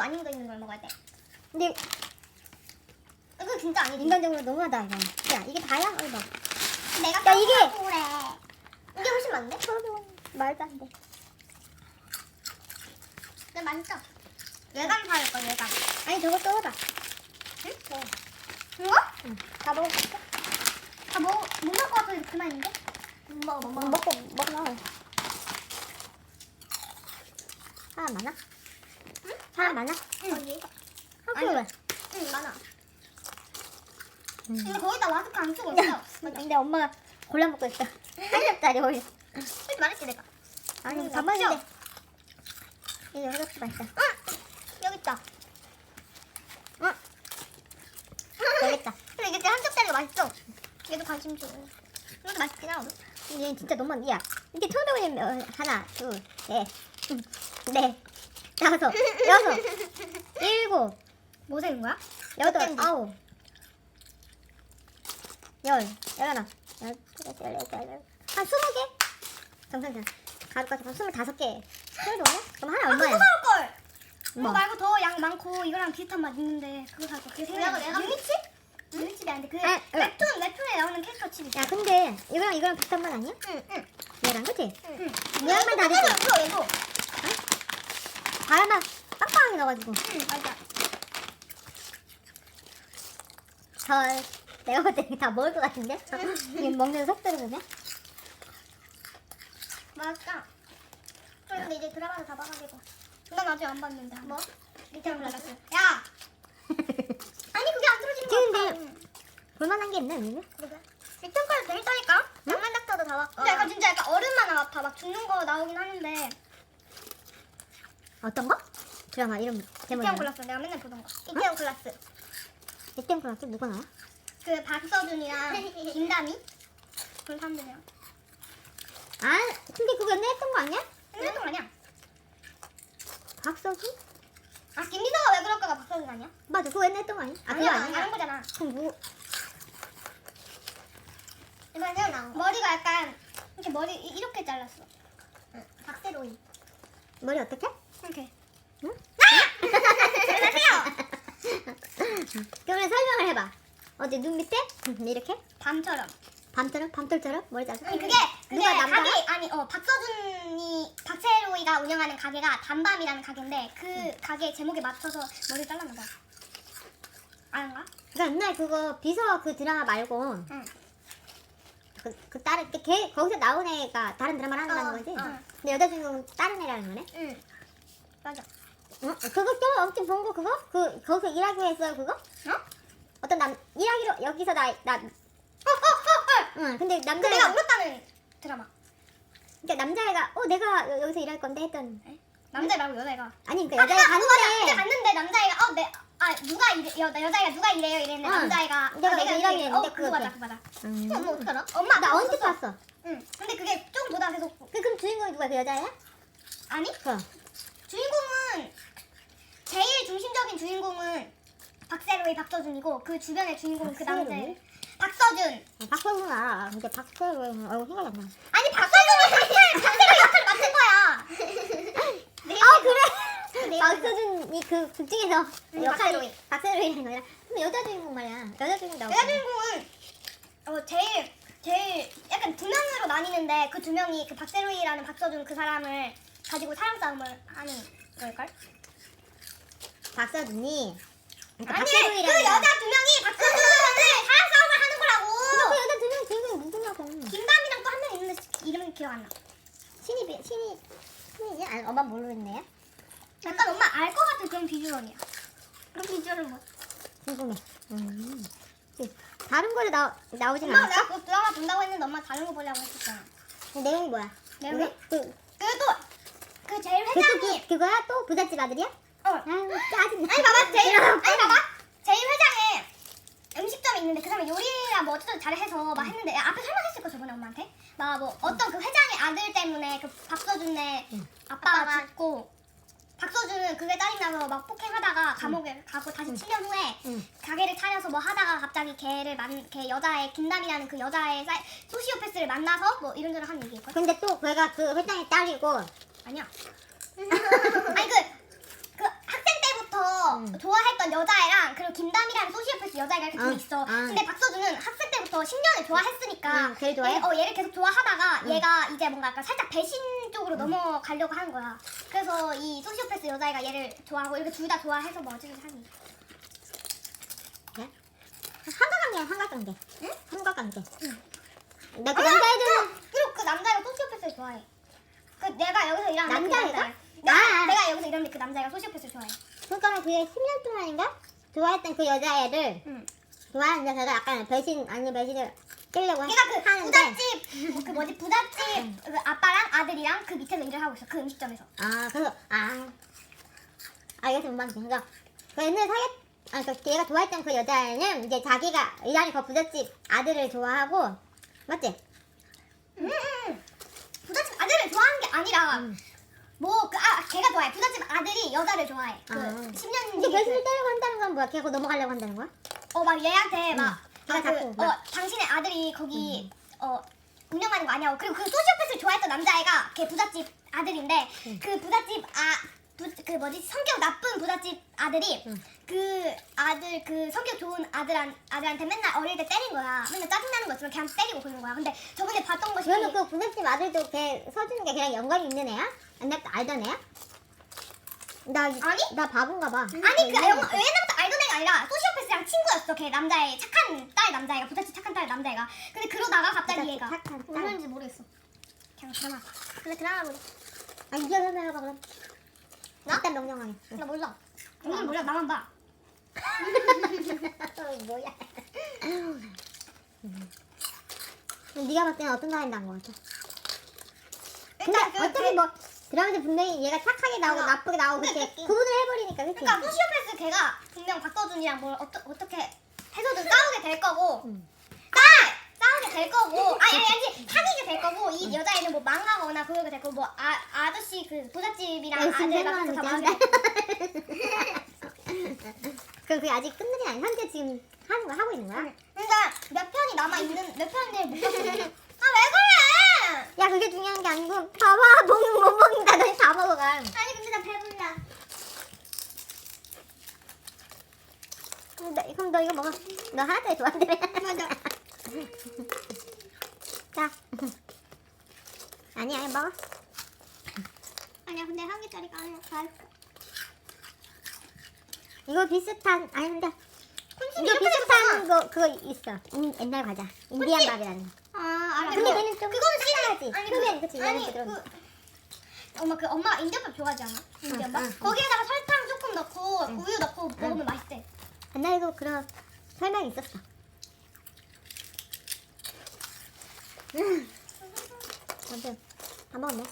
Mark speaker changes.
Speaker 1: 많이 묻어 있는 걸 먹어야 돼.
Speaker 2: 근데
Speaker 1: 이거 진짜 아니지.
Speaker 2: 인간적으로 너무하다 이거. 야 이게 다야? 어이 봐.
Speaker 1: 내가
Speaker 2: 야, 이게-
Speaker 1: 그래. 이게 훨씬 많네.
Speaker 2: 말도 안 돼.
Speaker 1: 근데 맛있어. 외관 사올 걸 외관.
Speaker 2: 아니 저거 써봐.
Speaker 1: 응? 뭐? 이거?
Speaker 2: 응. 다 있어?
Speaker 1: 다 먹, 못 먹을 것 같아서 그만인데? 못 먹어,
Speaker 2: 못뭐
Speaker 1: 먹어.
Speaker 2: 먹고 먹어. 사람 많아?
Speaker 1: 응?
Speaker 2: 사람 많아?
Speaker 1: 응.
Speaker 2: 왜?
Speaker 1: 응, 많아.
Speaker 2: 음.
Speaker 1: 근데 거기다 마스크 안 쓰고 있어. 맞아.
Speaker 2: 근데 엄마가 골라 먹고 있어. 한 접짜리 오이.
Speaker 1: 그렇게 말했지, 내가.
Speaker 2: 아니
Speaker 1: 음,
Speaker 2: 가만인데. 이거 여기 접시 맛있어.
Speaker 1: 응! 여기 있다.
Speaker 2: 응. 여기 있다.
Speaker 1: 근데 이게 진짜 한 쪽짜리가 맛있어. 얘도 관심 줘. 이것도 맛있긴 하거든.
Speaker 2: 얘 진짜 너무 많- 야 이게 천백원이면 어, 하나 둘셋넷 다섯 여섯 일곱
Speaker 1: 뭐 생긴 거야?
Speaker 2: 여덟. 아홉 열 열하나 열둘 열넷 열여덟 한 스무 개 정상장 가루까지 한 스물다섯 개 그래도 오네? 그럼 하나
Speaker 1: 아,
Speaker 2: 얼마야?
Speaker 1: 사올 걸.
Speaker 2: 뭐?
Speaker 1: 그거 말고 더 양 많고 이거랑 비슷한 맛 있는데 그거 살 거. 그게 생각나.
Speaker 2: 내가
Speaker 1: 유니칩? 유니칩이 아닌데 그
Speaker 2: 아, 응.
Speaker 1: 웹툰 웹툰에 나오는 캐릭터 칩.
Speaker 2: 야 근데 이거랑 이거랑 비슷한 맛 아니야?
Speaker 1: 응, 응,
Speaker 2: 얘랑 그치?
Speaker 1: 응.
Speaker 2: 모양만 다르지?
Speaker 1: 이거 얘도.
Speaker 2: 과일만 빵빵하게 넣어가지고
Speaker 1: 응, 맞아.
Speaker 2: 헐 내가 볼 때 다 먹을 것 같은데? 이게 먹는 속도를 보면
Speaker 1: 맞아. 저 근데 이제 드라마도 다 봐가지고. 난 아직 안 봤는데. 뭐? 밑에 올라갔어. 야! 아니 그게 안 들어지는 거
Speaker 2: 근데-.
Speaker 1: 응.
Speaker 2: 볼만한 게 있나 여기는?
Speaker 1: 그러게. 밑에 거는 재밌다니까? 장난 닥터도 다 봤고. 근데 약간 진짜 약간 어른만 같아. 막 죽는 거 나오긴 하는데.
Speaker 2: 어떤 거? 드라마 이름 제목이
Speaker 1: 이태원? 클라스 내가 맨날 보던 거. 이태원 클라스.
Speaker 2: 이태원 클라스 누가 나와?
Speaker 1: 그 박서준이랑 김다미 그런 사람들이랑.
Speaker 2: 아 근데 그거 옛날에 했던 거 아니야?
Speaker 1: 옛날 거 아니야?
Speaker 2: 박서준?
Speaker 1: 아 김미서가 왜 그럴까가 박서준 아니야?
Speaker 2: 맞아 그거 옛날에 했던 거 아니야? 아 그거
Speaker 1: 아니야,
Speaker 2: 아니야?
Speaker 1: 다른 거잖아.
Speaker 2: 그럼 뭐
Speaker 1: 이번에 새로 나온 거. 머리가 약간 이렇게 머리 이- 이렇게 잘랐어. 박세로이.
Speaker 2: 머리 어떻게?
Speaker 1: 이렇게.
Speaker 2: 응? 그러면 설명을 해봐 어디 눈 밑에? 이렇게?
Speaker 1: 밤처럼.
Speaker 2: 밤처럼? 밤돌처럼? 머리?
Speaker 1: 아니 그게 그게
Speaker 2: 누가 남자야?
Speaker 1: 가게 아니 어 박서준이 박세로이가 운영하는 가게가 단밤이라는 가게인데 그 가게 제목에 맞춰서 머리 잘랐나 봐. 아는가?
Speaker 2: 그러니까 옛날 그거 비서 그 드라마 말고
Speaker 1: 응.
Speaker 2: 그, 그 다른 걔, 걔 거기서 나온 애가 다른 드라마를 한다는
Speaker 1: 어,
Speaker 2: 거지?
Speaker 1: 어.
Speaker 2: 근데 여자 주인공은 다른 애라는 거네?
Speaker 1: 응. 맞아.
Speaker 2: 응? 그거 좀 엄청 본 거 그거? 그 거기서 일하기로 했어요 그거?
Speaker 1: 어?
Speaker 2: 어떤 남 일하기로 여기서 나나
Speaker 1: 어, 어, 어,
Speaker 2: 응 근데
Speaker 1: 그
Speaker 2: 남자
Speaker 1: 내가 울었다는 드라마.
Speaker 2: 그러니까 남자애가 어 내가 여, 여기서 일할 건데 했던
Speaker 1: 남자 말고 여자애가.
Speaker 2: 아니 그러니까
Speaker 1: 아,
Speaker 2: 여자애가
Speaker 1: 그거 맞아. 그때
Speaker 2: 가는데
Speaker 1: 갔는데 남자애가 어, 내, 아 누가 이래, 여, 여자애가 누가 이래요 이랬는데
Speaker 2: 응.
Speaker 1: 남자애가
Speaker 2: 내가
Speaker 1: 아,
Speaker 2: 일하기로
Speaker 1: 이래.
Speaker 2: 했는데
Speaker 1: 어, 그거 맞아,
Speaker 2: 그거
Speaker 1: 맞아.
Speaker 2: 음.
Speaker 1: 엄마 어떻게 알아? 엄마
Speaker 2: 나 언제.
Speaker 1: 봤어? 응. 근데 그게 조금 보다가 계속
Speaker 2: 그 그럼 주인공이 누가 그 여자애야?
Speaker 1: 아니
Speaker 2: 그
Speaker 1: 주인공은 제일 중심적인 주인공은 박세로이 박서준이고 그 주변의 주인공은 그
Speaker 2: 박세로이?
Speaker 1: 남자 박서준
Speaker 2: 어, 박서준 알아 근데 박서준 어 생각이 안 나.
Speaker 1: 아니 박서준이 박세 박세로이 역할 맡은 거야
Speaker 2: 아 그래?
Speaker 1: 네.
Speaker 2: 박서준이 그 극중에서
Speaker 1: 응, 박세로이.
Speaker 2: 박세로이라는 거야. 근데 여자 주인공 말이야. 여자 주인공 나오고.
Speaker 1: 여자 주인공은 어 제일 제일 약간 두 명으로 나뉘는데 그 두 명이 그 박세로이라는 박서준 그 사람을 가지고 사랑 싸움을 하는 걸걸?
Speaker 2: 박서준이. 그러니까
Speaker 1: 아니 그
Speaker 2: 박세로이라는
Speaker 1: 여자 두 명이 박서준을 사랑 싸움을 하는
Speaker 2: 그
Speaker 1: 거라고
Speaker 2: 여자 두명 주인공이 누구냐고.
Speaker 1: 김담이랑 또 한 명 있는데 이름이 기억 안 나.
Speaker 2: 신입이 신이 신이지? 아니 엄마 모르겠네.
Speaker 1: 약간 엄마 알 것 같은 그런 비주얼이야. 그런 비주얼은 뭐?
Speaker 2: 궁금해. 음. 다른 거를 나 나오진
Speaker 1: 엄마가
Speaker 2: 않았어?
Speaker 1: 내가 그 드라마 본다고 했는데 엄마 다른 거 보려고 했었잖아.
Speaker 2: 내용이 뭐야?
Speaker 1: 내용이?
Speaker 2: 그,
Speaker 1: 그래도 그 제일
Speaker 2: 그, 또
Speaker 1: 회장이
Speaker 2: 그, 그거야? 또 부잣집 아들이야?
Speaker 1: 어
Speaker 2: 아유 짜증나.
Speaker 1: 아니 봐봐 제일 아니 봐봐 제일 회장에 음식점이 있는데 그 사람이 요리랑 뭐 어쩌고 잘해서 막 했는데 앞에 설명했을 거 저번에 엄마한테 막 뭐 어떤 그 회장의 아들 때문에 그 박서준의
Speaker 2: 응.
Speaker 1: 아빠가
Speaker 2: 아빠가.
Speaker 1: 죽고 박서준은 그게 짜증나서 막 폭행하다가 감옥에 가고 다시 7년 후에
Speaker 2: 응.
Speaker 1: 가게를 차려서 뭐 하다가 갑자기 걔를 만, 걔 여자의 김남이라는 그 여자의 사이, 소시오패스를 만나서 뭐 이런저런 한 얘기일 걸?
Speaker 2: 근데 또 걔가 그 회장의 딸이고
Speaker 1: 아니야. 아니 그, 그 학생 때부터. 좋아했던 여자애랑 그리고 김담이라는 소시오패스 여자애가 이렇게 둘이
Speaker 2: 어,
Speaker 1: 있어.
Speaker 2: 어.
Speaker 1: 근데 박서준은 학생 때부터 10년을 좋아했으니까
Speaker 2: 응, 걔를 좋아해?
Speaker 1: 얘, 어, 얘를 계속 좋아하다가
Speaker 2: 응.
Speaker 1: 얘가 이제 뭔가 약간 살짝 배신 쪽으로 넘어가려고 하는 거야. 그래서 이 소시오패스 여자애가 얘를 좋아하고 이렇게 둘 다 좋아해서 뭐 어쩌고 하니.
Speaker 2: 삼각관계야 삼각관계.
Speaker 1: 응?
Speaker 2: 삼각관계.
Speaker 1: 응.
Speaker 2: 나그
Speaker 1: 아,
Speaker 2: 남자애들은
Speaker 1: 그- 그리고 그 남자애가 소시오패스를 좋아해. 그 내가 여기서 일하는 그
Speaker 2: 남자애가?
Speaker 1: 남자애. 내가,
Speaker 2: 아.
Speaker 1: 내가 여기서 일하는데 그 남자애가 소시오패스를 좋아해.
Speaker 2: 그러니까 그게 10년 동안인가 좋아했던 그 여자애를
Speaker 1: 응.
Speaker 2: 좋아하는데 걔가 약간 배신 아니 배신을 깨려고
Speaker 1: 걔가 그
Speaker 2: 하는데
Speaker 1: 부잣집 뭐그 뭐지 부잣집 그 아빠랑 아들이랑 그 밑에서 일을 하고 있어 그 음식점에서.
Speaker 2: 아 그래서 아 알겠어 뭔 말인지 그러니까 그 옛날에 사귀었 아니 그 얘가 좋아했던 그 여자애는 이제 자기가 일하는 그 부잣집 아들을 좋아하고 맞지?
Speaker 1: 음, 음. 부잣집 아들을 좋아하는 게 아니라
Speaker 2: 음.
Speaker 1: 뭐그 아 걔가 좋아해 부잣집 아들이 여자를 좋아해 그
Speaker 2: 아.
Speaker 1: 10년
Speaker 2: 이제 배신을 때리고 한다는 건 뭐야? 걔가 넘어가려고 한다는 거야?
Speaker 1: 어막 얘한테
Speaker 2: 응.
Speaker 1: 막 아, 그,
Speaker 2: 자꾸
Speaker 1: 어
Speaker 2: 막-
Speaker 1: 당신의 아들이 거기 어 운영하는 거 아니냐고 그리고 그 소시오패스를 좋아했던 남자애가 걔 부잣집 아들인데
Speaker 2: 응.
Speaker 1: 그 부잣집 아그 뭐지 성격 나쁜 부잣집 아들이
Speaker 2: 응.
Speaker 1: 그 아들 그 성격 좋은 아들 한 아들한테 맨날 어릴 때 때린 거야 맨날 짜증나는 거 있으면 걔한테 때리고 그러는 거야 근데 저번에 봤던 것이
Speaker 2: 그러면 그 부잣집 아들도 걔 서주는 게 걔랑 연관이 있는 애야? 옛날부터 알던 애야? 나
Speaker 1: 아니?
Speaker 2: 나 바본가 봐.
Speaker 1: 아니 그 영화 옛날부터 알던 애가 아니라 소시오패스랑 친구였어 걔 남자애 착한 딸 남자애가 부잣집 착한 딸 남자애가 근데 그러다가 갑자기 얘가
Speaker 2: 착한 딸.
Speaker 1: 무슨 말인지 모르겠어 그냥 드라마 그래 드라마 보자
Speaker 2: 아 이게 설명해봐 그럼.
Speaker 1: 나?
Speaker 2: 일단 명령하게.
Speaker 1: 나 몰라 오늘 몰라 나만 봐
Speaker 2: 뭐야? 네가 봤을 때는 어떤 사람이 나은 것 같아? 근데
Speaker 1: 일단 그
Speaker 2: 어차피
Speaker 1: 대-
Speaker 2: 뭐 드라마에서 분명히 얘가 착하게 나오고
Speaker 1: 어.
Speaker 2: 나쁘게 나오고
Speaker 1: 근데
Speaker 2: 그렇게
Speaker 1: 그-
Speaker 2: 구분을 해버리니까 그치?
Speaker 1: 그러니까 소시오패스 걔가 분명 박서준이랑 뭘 어떠, 어떻게 해서든 싸우게 될 거고
Speaker 2: 응.
Speaker 1: 싸! 싸우게 될 거고 아니 아니 아니 사귀게 될 거고 이 여자애는 뭐 망하거나 그러게 될 거고 뭐 아, 아저씨 그 부잣집이랑
Speaker 2: 열심히
Speaker 1: 아들 같은
Speaker 2: 생활하는 거게 그럼 그게 아직 끝나진 않아 현재 지금 하는 거 하고 있는 거야?
Speaker 1: 그러니까 몇 편이 남아 있는 몇 편을 못 봤어. 아왜 그래?
Speaker 2: 야 그게 중요한 게 아니고 봐봐 먹는 못 먹는다 너희 다 먹어가
Speaker 1: 아니 근데 나 배불러.
Speaker 2: 그럼 너, 그럼 너 이거 먹어 너 하나짜리 좋아한다며
Speaker 1: 맞아.
Speaker 2: 자 아니야 먹어
Speaker 1: 아니야 근데 한 개짜리가 아니야. 다
Speaker 2: 이거 비슷한 아니 근데 이거 비슷한. 거 그거 있어 인, 옛날 과자 인디안? 밥이라는 거
Speaker 1: 아 알아.
Speaker 2: 근데
Speaker 1: 그거-
Speaker 2: 걔는 좀
Speaker 1: 그거는
Speaker 2: 하지
Speaker 1: 아니
Speaker 2: 표면
Speaker 1: 그
Speaker 2: 그치
Speaker 1: 아니 그 엄마 그 엄마 인디언밥 좋아하지 않아? 인디언밥?
Speaker 2: 응, 응.
Speaker 1: 거기에다가 설탕 조금 넣고
Speaker 2: 응.
Speaker 1: 우유 넣고 먹으면 맛있대.
Speaker 2: 옛날에도 그런 설명이 있었어 음. 아무튼 다 먹었네